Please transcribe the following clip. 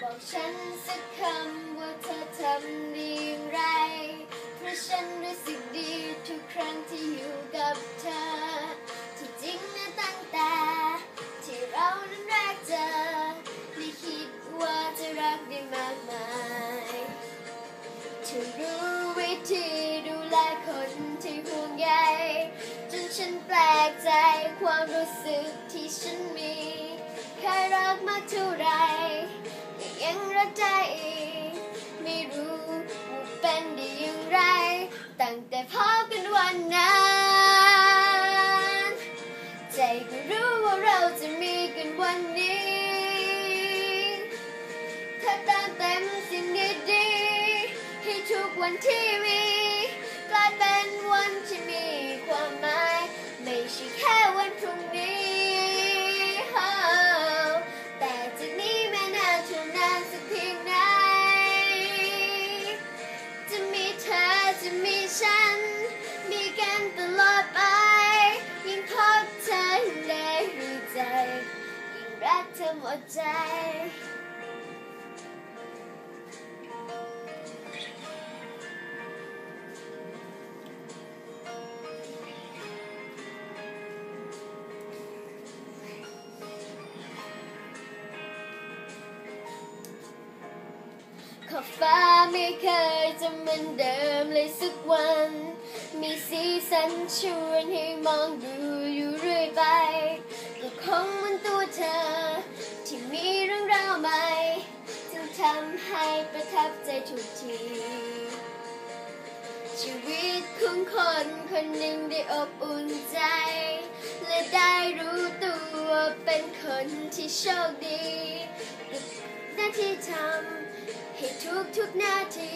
บอกฉันสักคำว่าเธอทำดีไร เพราะฉันรู้สึกดีทุกครั้งที่อยู่กับเธอ ที่จริงนะตั้งแต่ ที่เรานั้นแรกเจอไม่คิดว่าจะรักได้มากมายเธอรู้วิธีดูแลคนที่ห่วงใยจนฉันแปลกใจความรู้สึกที่ฉันมีแค่รักมากเท่า งรักได้อีกไม่รู้ว่าเป็นได้อย่างไร ตั้งแต่พบกันวันนั้น ใจก็รู้ว่าเราจะมีกันวันนี้ ถ้าเติมเต็มสิ่งดีๆให้ทุกวันที่มี กลายเป็นวันที่มี ใจ ขอบฟ้าไม่เคยจะเหมือนเดิมเลยสักวัน มีสีสันชวนให้มองดูอยู่เรื่อยไปำให้ประทับใจทุกที ชีวิตของคนคนหนึ่งได้อบอุ่นใจ และได้รู้ตัวเป็นคนที่โชคดีหน้าที่ทำให้ทุกทุกนาที